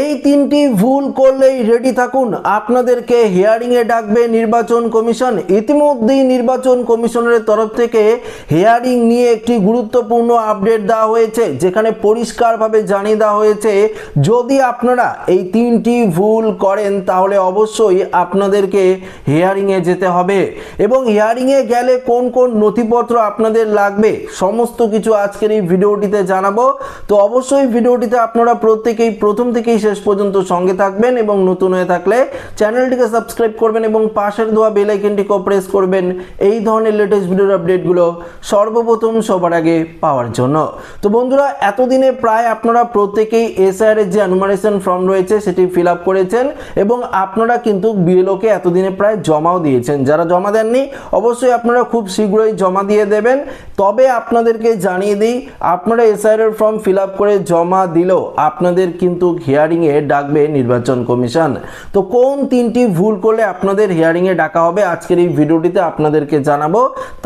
এই তিনটি ভুল করলেই রেডি থাকুন। আপনাদেরকে হিয়ারিংয়ে ডাকবে নির্বাচন কমিশন। ইতিমধ্যেই নির্বাচন কমিশনের তরফ থেকে হিয়ারিং নিয়ে একটি গুরুত্বপূর্ণ আপডেট দেওয়া হয়েছে, যেখানে পরিষ্কারভাবে জানিয়ে দেওয়া হয়েছে, যদি আপনারা এই তিনটি ভুল করেন, তাহলে অবশ্যই আপনাদেরকে হিয়ারিংয়ে যেতে হবে। এবং হিয়ারিংয়ে গেলে কোন কোন নথিপত্র আপনাদের লাগবে, সমস্ত কিছু আজকের এই ভিডিওটিতে জানাব। তো অবশ্যই ভিডিওটিতে আপনারা প্রত্যেকেই প্রথম থেকেই শেষ পর্যন্ত সঙ্গে থাকবেন এবং নতুন হয়ে থাকলে চ্যানেলটিকে সাবস্ক্রাইব করবেন এবং পাশের দেওয়া বেল আইকনটিকেও প্রেস করবেন। এই ধরনের লেটেস্ট ভিডিওর আপডেটগুলো সর্বপ্রথম সবার আগে পাওয়ার জন্য। তো বন্ধুরা, এতদিনে প্রায় আপনারা প্রত্যেকেই এসআর এর যে অ্যানুমারেশন ফর্ম রয়েছে, সেটি ফিল আপ করেছেন এবং আপনারা কিন্তু বিএলওকে এতদিনে প্রায় জমাও দিয়েছেন। যারা জমা দেননি, অবশ্যই আপনারা খুব শীঘ্রই জমা দিয়ে দেবেন। তবে আপনাদেরকে জানিয়ে দিই, আপনারা এসআর এর ফর্ম ফিল আপ করে জমা দিলেও আপনাদের কিন্তু হিয়ারিংয়ে ডাকবে নির্বাচন কমিশন। তো কোন তিনটি ভুল করলে আপনাদের হিয়ারিংয়ে ডাকা হবে আজকের এই ভিডিওটিতে আপনাদেরকে জানাব।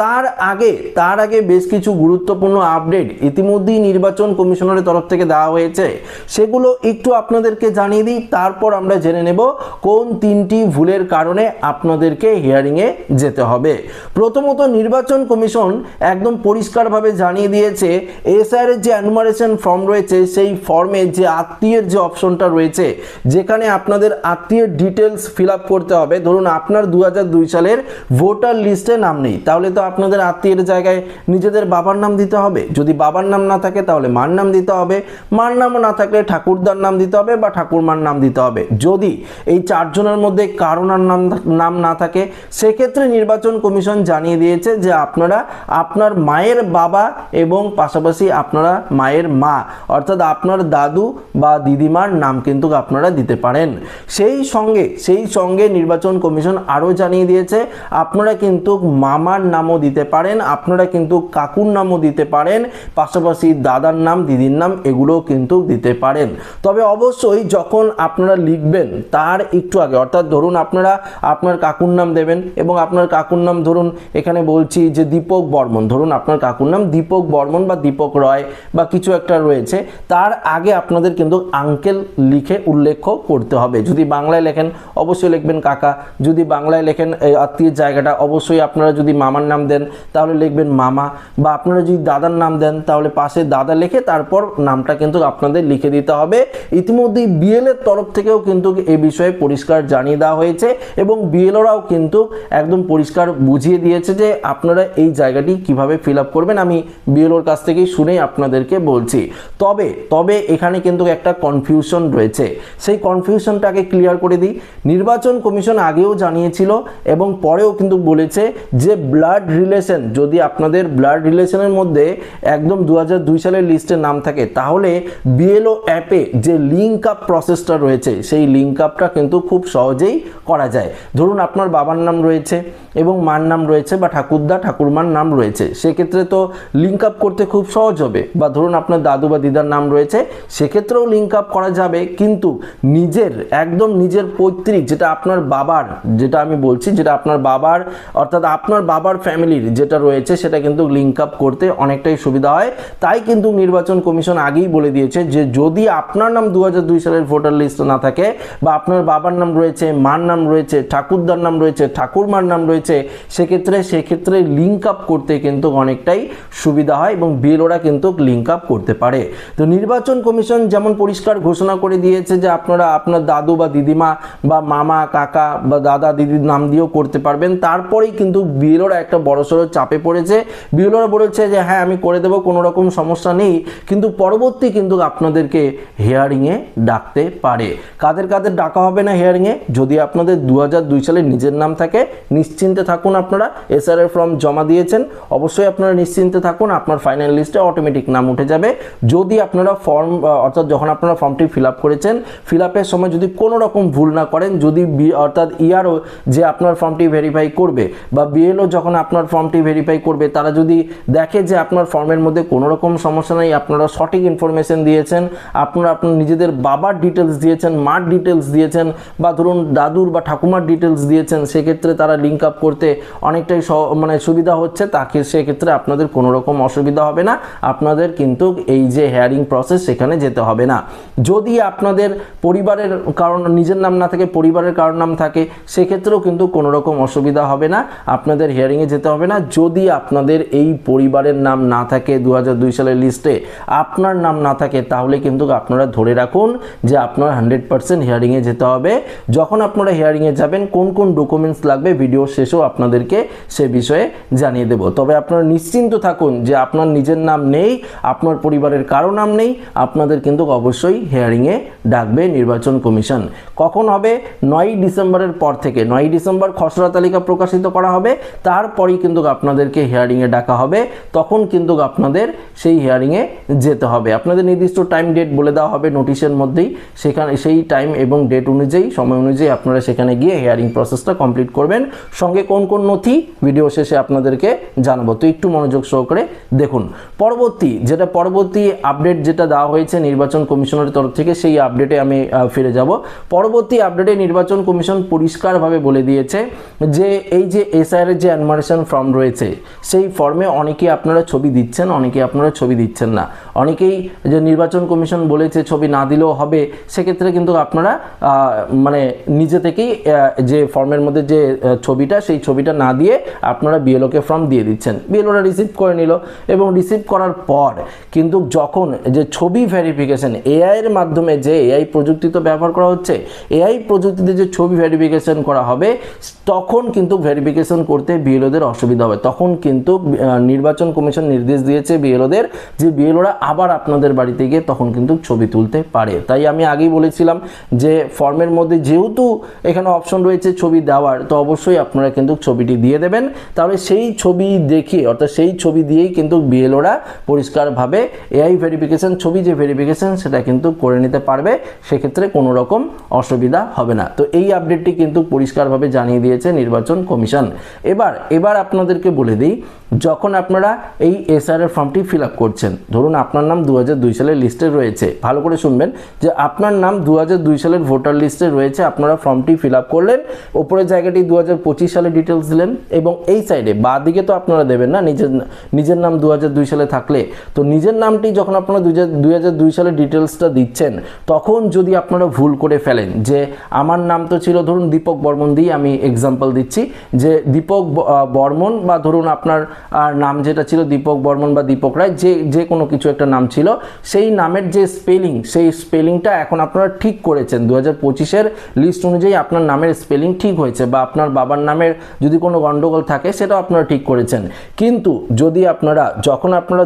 তার আগে তার আগে বেশ কিছু গুরুত্বপূর্ণ আপডেট ইতিমধ্যেই নির্বাচন কমিশনের তরফ থেকে দেওয়া হয়েছে। সেগুলো একটু আপনাদেরকে জানিয়ে দিই, তারপর আমরা জেনে নেব কোন তিনটি ভুলের কারণে আপনাদেরকে হিয়ারিংয়ে যেতে হবে। প্রথমত নির্বাচন কমিশন একদম পরিষ্কারভাবে জানিয়ে দিয়েছে এসআর এর যে অ্যানুমারেশন ফর্ম রয়েছে, সেই ফর্মে যে আত্মীয়ের যে অপশনটা রয়েছে, যেখানে আপনাদের আত্মীয়ের ডিটেলস ফিল করতে হবে। ধরুন, আপনার দু হাজার দুই সালের ভোটার লিস্টে নাম নেই, তাহলে তো আপনাদের আত্মীয়ের জায়গায় নিজেদের বাবার নাম দিতে হবে। যদি বাবার নাম না থাকে, তাহলে মার নাম দিতে হবে। মার নামও না থাকলে ঠাকুরদার নাম দিতে হবে বা ঠাকুরমার নাম দিতে হবে। যদি এই চারজনের মধ্যে কারোনার নাম নাম না থাকে, সেক্ষেত্রে নির্বাচন কমিশন জানিয়ে দিয়েছে যে আপনারা আপনার মায়ের বাবা এবং পাশাপাশি আপনারা মায়ের মা, অর্থাৎ আপনার দাদু বা দিদিমার নাম কিন্তু আপনারা দিতে পারেন। সেই সঙ্গে সেই সঙ্গে নির্বাচন কমিশন আরও জানিয়ে দিয়েছে, আপনারা কিন্তু মামার নামও দিতে পারেন, আপনারা কিন্তু কাকুর নামও দিতে পারেন, পাশাপাশি দাদার নাম, দিদির নাম এগুলোও কিন্তু দিতে পারেন। তবে অবশ্যই যখন আপনারা লিখবেন, তার একটু আগে, অর্থাৎ ধরুন আপনারা, আপনার কাকুর নাম দেবেন এবং আপনার কাকুর নাম ধরুন, এখানে বলছি যে দীপক বর্মন, ধরুন আপনার কাকুর নাম দীপক বর্মন বা দীপক রয় বা কিছু একটা রয়েছে, তার আগে আপনাদের কিন্তু আঙ্কেল লিখে উল্লেখ করতে হবে। যদি বাংলায় লেখেন, অবশ্যই লিখবেন কাকা। যদি বাংলায় লেখেন আত্মীয়ের জায়গাটা, অবশ্যই আপনারা যদি মামার নাম দেন, তাহলে লিখবেন মামা। বা আপনারা যদি দাদার নাম দেন, তাহলে পাশে দাদা লিখে তারপর নামটা কিন্তু আপনাদের লিখে দিতে হবে। ইতিমধ্যেই বিএল এর তরফ থেকেও কিন্তু এই বিষয়ে পরিষ্কার জানিয়ে দেওয়া হয়েছে এবং বিএলওরাও কিন্তু একদম পরিষ্কার বুঝিয়ে দিয়েছে যে আপনারা এই জায়গাটি কীভাবে ফিল আপ করবেন। আমি বিএলওর কাছ থেকেই শুনেই আপনাদেরকে বলছি। তবে তবে এখানে কিন্তু একটা কনফিউশন রয়েছে। সেই কনফিউশনটাকে ক্লিয়ার করে দিই। নির্বাচন কমিশন আগেও জানিয়েছিল এবং পরেও কিন্তু বলেছে যে ব্লাড রিলেশন যদি আপনাদের ব্লাড রিলেশনের মধ্যে একদম দু সালের লিস্টে নাম থাকে, তাহলে বিএলও অ্যাপে যে লিঙ্ক আপ প্রসেসটা রয়েছে, সেই লিঙ্ক আপটা কিন্তু খুব সহজেই করা যায়। ধরুন আপনার বাবার নাম রয়েছে এবং মার নাম রয়েছে বা ঠাকুরদা, ঠাকুরমার নাম রয়েছে, সেক্ষেত্রে তো লিঙ্ক আপ করতে খুব সহজ হবে। বা ধরুন আপনার দাদু বা দিদার নাম রয়েছে, সেক্ষেত্রেও লিঙ্ক আপ করা যাবে কিন্তু নিজের, একদম নিজের পৈতৃক, যেটা আপনার বাবার, যেটা আমি বলছি, যেটা আপনার বাবার, অর্থাৎ আপনার বাবার ফ্যামিলির যেটা রয়েছে, সেটা কিন্তু লিঙ্ক আপ করতে অনেকটাই সুবিধা হয়। তাই কিন্তু নির্বাচন কমিশন আগেই বলে দিয়েছে যে, যদি আপনার নাম দু সালের ভোটার লিস্ট না থাকে, বা আপনার বাবার নাম রয়েছে, মার নাম রয়েছে, ঠাকুরদার নাম রয়েছে, ঠাকুরমার নাম রয়েছে, সেক্ষেত্রে সেক্ষেত্রে লিঙ্ক আপ করতে কিন্তু অনেকটাই সুবিধা হয় এবং বিএলওরা কিন্তু লিঙ্ক আপ করতে পারে। তো নির্বাচন কমিশন যেমন পরিষ্কার ঘোষণা করে দিয়েছে যে আপনারা আপনার দাদু বা দিদিমা বা মামা, কাকা বা দাদা, দিদির নাম দিয়েও করতে পারবেন। তারপরেই কিন্তু বিএলওরা একটা বড়সড় চাপে পড়েছে। বিএলওরা বলেছে যে হ্যাঁ আমি করে দেবো, কোনো রকম সমস্যা নেই। কিন্তু পরবর্তী কিন্তু আপনাদেরকে হিয়ারিংয়ে ডাকতে পারে। কাদের কাদের ডাকা হবে না হিয়ারিংয়ে যদি আপনাদের দু হাজার দুই সালে নিজের নাম থাকে, নিশ্চিন্তে থাকুন আপনারা। এসআর এর ফর্ম জমা দিয়েছেন, অবশ্যই আপনারা নিশ্চিন্তে থাকুন। আপনার ফাইনাল লিস্টে অটোমেটিক নাম উঠে যাবে। যদি আপনারা ফর্ম অর্থাৎ যখন আপনারা ফর্মটি ফিল আপ করেছেন। ফিল সময় যদি কোনো রকম ভুল না করেন, যদি অর্থাৎ ইয়ারও যে আপনার ফর্মটি ভেরিফাই করবে বা বিএলও যখন আপনার ফর্মটি ভেরিফাই করবে, তারা যদি দেখে যে আপনার ফর্মের মধ্যে কোনো রকম সমস্যা নেই, আপনারা সঠিক ইনফরমেশন দিয়েছেন, আপনারা আপনার নিজেদের বাবার ডিটেলস দিয়েছেন, মার ডিটেলস দিয়েছেন বা ধরুন দাদুর বা ঠাকুমার ডিটেলস দিয়েছেন, সেক্ষেত্রে তারা লিঙ্ক আপ করতে অনেকটাই মানে সুবিধা হচ্ছে, তাকে সেক্ষেত্রে আপনাদের কোনো রকম অসুবিধা হবে না। আপনাদের কিন্তু এই যে হেয়ারিং প্রসেস সেখানে যেতে হবে না। যদি আপনাদের পরিবারের কারণ, নিজের নাম না থাকে, পরিবারের কারোর নাম থাকে, সেক্ষেত্রেও কিন্তু কোনো রকম অসুবিধা হবে না। আপনাদের হিয়ারিংয়ে যেতে হবে না। যদি আপনাদের এই পরিবারের নাম না থাকে দু সালের লিস্টে আপনার নাম না থাকে, তাহলে কিন্তু আপনারা ধরে রাখুন যে আপনার হান্ড্রেড পার্সেন্ট হিয়ারিংয়ে যেতে হবে। যখন আপনারা হিয়ারিংয়ে যাবেন, কোন কোন ডকুমেন্টস লাগবে ভিডিও শেষেও আপনাদেরকে সে বিষয়ে জানিয়ে দেব। তবে আপনারা নিশ্চিন্ত থাকুন যে আপনার নিজের নাম নেই, আপনার পরিবারের কারও নাম নেই, আপনাদের কিন্তু অবশ্যই হিয়ারিংয়ে ডাকবে নির্বাচন কমিশন। কখন হবে? নয়ই ডিসেম্বরের পর থেকে। নয়ই ডিসেম্বর খসড়া তালিকা প্রকাশিত করা হবে। তারপরেই কিন্তু আপনাদেরকে হিয়ারিংয়ে ডাকা হবে। তখন কিন্তু আপনাদের সেই হিয়ারিংয়ে যেতে হবে। আপনাদের নির্দিষ্ট টাইম ডেট বলে দেওয়া হবে নোটিশের মধ্যেই। সেখানে সেই টাইম এবং ডেট অনুযায়ী, সময় অনুযায়ী আপনারা সেখানে গিয়ে হিয়ারিং প্রসেসটা কমপ্লিট করবেন। সঙ্গে কোন কোন নথি ভিডিও শেষে আপনাদেরকে জানাব। তো একটু মনোযোগ সহকারে দেখুন। পরবর্তী, যেটা পরবর্তী আপডেট যেটা দেওয়া হয়েছে নির্বাচন কমিশনের তরফ থেকে সেই আপডেটে আমি ফিরে যাব। পরবর্তী আপডেটে নির্বাচন কমিশন পরিষ্কারভাবে বলে দিয়েছে যে, এই যে এসআইআর এর যে অ্যানমারেশন ফর্ম রয়েছে, সেই ফর্মে অনেকেই আপনারা ছবি দিচ্ছেন, অনেকেই আপনারা ছবি দিচ্ছেন না। অনেকেই যে নির্বাচন কমিশন বলেছে ছবি না দিলেও হবে, সেক্ষেত্রে কিন্তু আপনারা মানে নিজে থেকেই যে ফর্মের মধ্যে যে ছবিটা, সেই ছবিটা না দিয়ে আপনারা বিএলওকে ফর্ম দিয়ে দিচ্ছেন। বিএলওরা রিসিভ করে নিল এবং রিসিভ করার পর কিন্তু যখন যে ছবি ভেরিফিকেশন এআই এর মাধ্যমে যে এআই প্রযুক্তি তো ব্যবহার করা হচ্ছে এআই প্রযুক্তিতে যে ছবি ভেরিফিকেশন করা হবে, তখন কিন্তু ভেরিফিকেশন করতে বিএলওদের অসুবিধা হবে। তখন কিন্তু নির্বাচন কমিশন নির্দেশ দিয়েছে বিএলওদের যে বিএলওরা আবার আপনাদের বাড়িতে গিয়ে তখন কিন্তু ছবি তুলতে পারে। তাই আমি আগেই বলেছিলাম যে ফর্মের মধ্যে যেহেতু এখানে অপশন রয়েছে ছবি দেওয়ার, তো অবশ্যই আপনারা কিন্তু ছবিটি দিয়ে দেবেন। তাহলে সেই ছবি দেখিয়ে অর্থাৎ সেই ছবি দিয়েই কিন্তু বিএলওরা পরিষ্কারভাবে এআই ভেরিফিকেশন ছবি যে ভেরিফিকেশন সেটা কিন্তু করে নিতে পারবে, সেক্ষেত্রে কোনো রকম অসুবিধা হবে না। তো এই আপডেটটি কিন্তু পরিষ্কারভাবে জানিয়ে দিয়েছে নির্বাচন কমিশন। এবার এবার আপনাদেরকে বলে দিই, যখন আপনারা এই এসআর এর ফর্মটি ফিল আপ করছেন, ধরুন আপনার নাম দু সালের লিস্টে রয়েছে, ভালো করে শুনবেন যে আপনার নাম দু সালের ভোটার লিস্টে রয়েছে, আপনারা ফর্মটি ফিল আপ করলেন, ওপরের জায়গাটি দু সালে ডিটেলস দিলেন, এবং এই সাইডে বা দিকে তো আপনারা দেবেন না, নিজের নিজের নাম দু সালে থাকলে। তো নিজের নামটি যখন আপনারা দুই সালে ডিটেলসটা দিচ্ছেন তখন যদি আপনারা ভুল করে ফেলেন যে আমার নাম তো ছিল ধরুন দীপক বর্মন দিয়ে আমি এক্সাম্পল দিচ্ছি, যে দীপক বর্মন বা ধরুন আপনার নাম যেটা ছিল দীপক বর্মন বা দীপক রায়, যে যে কোনো কিছু একটা নাম ছিল, সেই নামের যে স্পেলিং সেই স্পেলিংটা এখন আপনারা ঠিক করেছেন। দু হাজার পঁচিশের লিস্ট অনুযায়ী আপনার নামের স্পেলিং ঠিক হয়েছে বা আপনার বাবার নামের যদি কোনো গন্ডগোল থাকে সেটাও আপনারা ঠিক করেছেন। কিন্তু যদি আপনারা, যখন আপনারা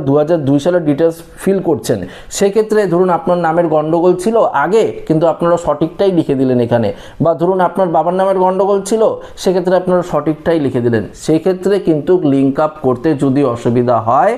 দু সালের ডিটেলস ফিল করছেন, সেক্ষেত্রে ধরুন আপনার নামের গন্ডগোল ছিল আগে, কিন্তু আপনারা সঠিকটাই লিখে দিলেন এখানে। বা ধরুন আপনার বাবার নামের গন্ডগোল ছিল, সেক্ষেত্রে আপনারা সঠিকটাই লিখে দিলেন। সেক্ষেত্রে কিন্তু লিঙ্ক আপ করতে যদি অসুবিধা হয়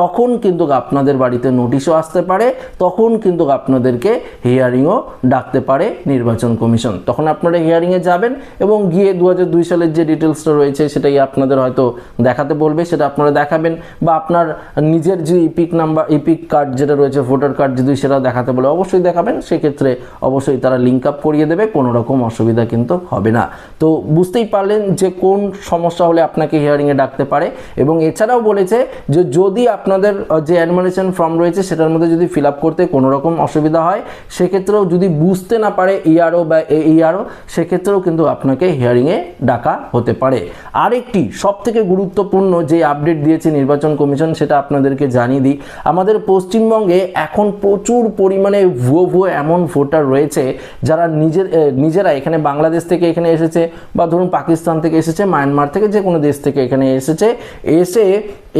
তখন কিন্তু আপনাদের বাড়িতে নোটিশও আসতে পারে, তখন কিন্তু আপনাদেরকে হিয়ারিংও ডাকতে পারে নির্বাচন কমিশন। তখন আপনারা হিয়ারিংয়ে যাবেন এবং গিয়ে দু সালের যে ডিটেলসটা রয়েছে সেটাই আপনাদের হয়তো দেখাতে বলবে, সেটা আপনারা দেখাবেন বা আপনার নিজের যে ইপিক নাম্বার ইপিক কার্ড যেটা রয়েছে ভোটার কার্ড যদি সেটা দেখাতে বলে অবশ্যই দেখাবেন, সেক্ষেত্রে অবশ্যই তারা লিঙ্ক আপ করিয়ে দেবে, কোনো রকম অসুবিধা কিন্তু হবে না। তো বুঝতেই পারলেন যে কোন সমস্যা হলে আপনাকে হিয়ারিংয়ে ডাকতে পারে এবং এছাড়াও বলেছে যে যদি আপনাদের যে অ্যাডমিনেশন ফর্ম রয়েছে সেটার মধ্যে যদি ফিল করতে কোনো রকম অসুবিধা হয়, সেক্ষেত্রেও যদি বুঝতে না পারে ইআরও বা এইআরও সেক্ষেত্রেও কিন্তু আপনাকে হিয়ারিংয়ে ডাকা হতে পারে। আরেকটি সব থেকে গুরুত্বপূর্ণ যে আপডেট দিয়েছে নির্বাচন কমিশন, সেটা আপনাদেরকে জানিয়ে দিই। আমাদের পশ্চিমবঙ্গে এখন প্রচুর পরিমাণে ভুয়ো ভুয়ো এমন ভোটার রয়েছে, যারা নিজের নিজেরা এখানে বাংলাদেশ থেকে এখানে এসেছে বা ধরুন পাকিস্তান থেকে এসেছে, মায়ানমার থেকে যে কোনো দেশ থেকে এখানে এসেছে, এসে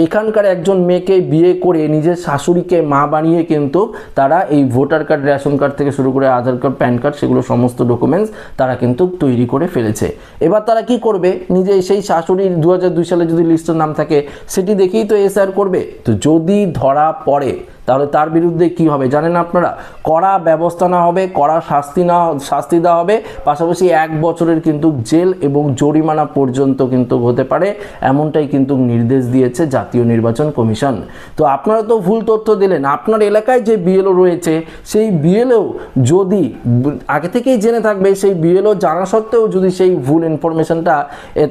এখানকার একজন মেয়েকে বিয়ে করে নিজের শাশুড়িকে মা বানিয়ে কিন্তু তারা এই ভোটার কার্ড, রেশন কার্ড থেকে শুরু করে আধার কার্ড, প্যান কার্ড সেগুলো সমস্ত ডকুমেন্টস তারা কিন্তু তৈরি করে ফেলেছে। এবার তারা কি করবে? নিজে সেই শাশুড়ির দু সালে যদি লিস্টের নাম থাকে, সেটি দেখেই তো এসআর করবে। তো যদি ধরা পড়ে তাহলে তার বিরুদ্ধে কি হবে? জানেন আপনারা? কড়া ব্যবস্থা না হবে, কড়া শাস্তি না শাস্তি দেওয়া হবে। পাশাপাশি এক বছরের কিন্তু জেল এবং জরিমানা পর্যন্ত কিন্তু হতে পারে। এমনটাই কিন্তু নির্দেশ দিয়েছে জাতীয় নির্বাচন কমিশন। তো আপনারা তো ভুল তথ্য দিলেন। আপনার এলাকায় যে বিএলও রয়েছে, সেই বিএলও যদি আগে থেকেই জেনে থাকবে, সেই বিএলও জানা সত্ত্বেও যদি সেই ভুল ইনফরমেশনটা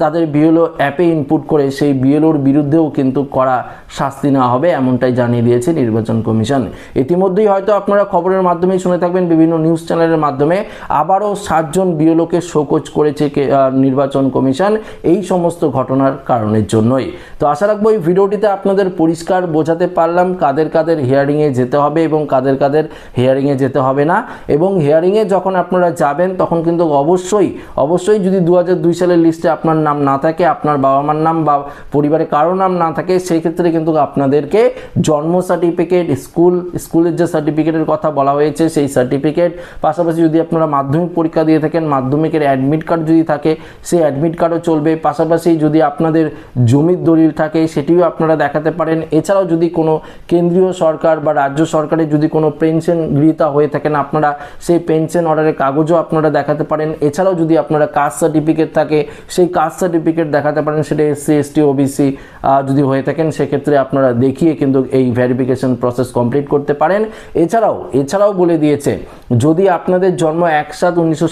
তাদের বিএলও অ্যাপে ইনপুট করে, সেই বিএলওর বিরুদ্ধেও কিন্তু কড়া শাস্তি নেওয়া হবে, এমনটাই জানিয়ে দিয়েছে নির্বাচন কমিশন। ইতিমধ্যেই হয়তো আপনারা খবরের মাধ্যমেই শুনে থাকবেন, বিভিন্ন নিউজ চ্যানেলের মাধ্যমে। আবারও সাতজন বিওলোকে শোকজ করেছে নির্বাচন কমিশন, এই সমস্ত ঘটনার কারণের জন্যই। তো আশা রাখব এই ভিডিওটিতে আপনাদের পরিষ্কার বোঝাতে পারলাম কাদের কাদের হিয়ারিংয়ে যেতে হবে এবং কাদের কাদের হিয়ারিংয়ে যেতে হবে না। এবং হিয়ারিংয়ে যখন আপনারা যাবেন, তখন কিন্তু অবশ্যই অবশ্যই যদি দু সালের লিস্টে আপনার নাম না থাকে, আপনার বাবা মার নাম বা পরিবারে কারও নাম না থাকে সেই ক্ষেত্রে কিন্তু আপনাদেরকে জন্ম সার্টিফিকেট স্কুল, স্কুলের যে সার্টিফিকেটের কথা বলা হয়েছে, সেই সার্টিফিকেট পাশাপাশি যদি আপনারা মাধ্যমিক পরীক্ষা দিয়ে থাকেন, মাধ্যমিকের অ্যাডমিট কার্ড যদি থাকে, সেই অ্যাডমিট কার্ডও চলবে। পাশাপাশি যদি আপনাদের জমির দলিল থাকে, সেটিও আপনারা দেখাতে পারেন। এছাড়াও যদি কোনো কেন্দ্রীয় সরকার বা রাজ্য সরকারের যদি কোনো পেনশন গৃহীতা হয়ে থাকেন, আপনারা সেই পেনশন অর্ডারের কাগজও আপনারা দেখাতে পারেন। এছাড়াও যদি আপনারা কাস্ট সার্টিফিকেট থাকে, সেই কাস্ট সার্টিফিকেট দেখাতে পারেন। সেটা এসসি, এসটি, ওবিসি যদি হয়ে থাকেন, সেক্ষেত্রে আপনারা দেখিয়ে কিন্তু এই ভেরিফিকেশন প্রসেস কমপ্লিট করতে পারেন। এছাড়াও এছাড়াও বলে দিয়েছে, যদি আপনাদের জন্ম এক সাত উনিশশো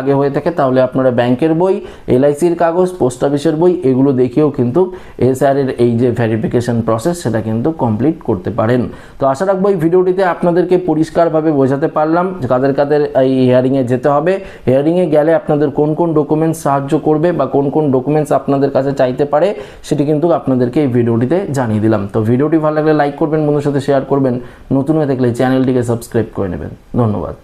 আগে হয়ে থাকে, তাহলে আপনারা ব্যাংকের বই, এলআইসির কাগজ, পোস্ট অফিসের বই, এগুলো দেখিয়েও কিন্তু এসআর এর এই যে ভেরিফিকেশন প্রসেস সেটা কিন্তু কমপ্লিট করতে পারেন। তো আশা রাখব এই ভিডিওটিতে আপনাদেরকে পরিষ্কারভাবে বোঝাতে পারলাম কাদের কাদের এই হিয়ারিংয়ে যেতে হবে। হিয়ারিংয়ে গেলে আপনাদের কোন কোন ডকুমেন্টস সাহায্য করবে বা কোন কোন ডকুমেন্টস আপনাদের কাছে চাইতে পারে, সেটি কিন্তু আপনাদেরকে এই ভিডিওটিতে জানিয়ে দিলাম। তো ভিডিওটি ভালো লাগলে লাইক করবেন, বন্ধুর সাথে শেয়ার করবেন নতুন হয়ে থাকলে চ্যানেলটিকে সাবস্ক্রাইব করে নেবেন। ধন্যবাদ।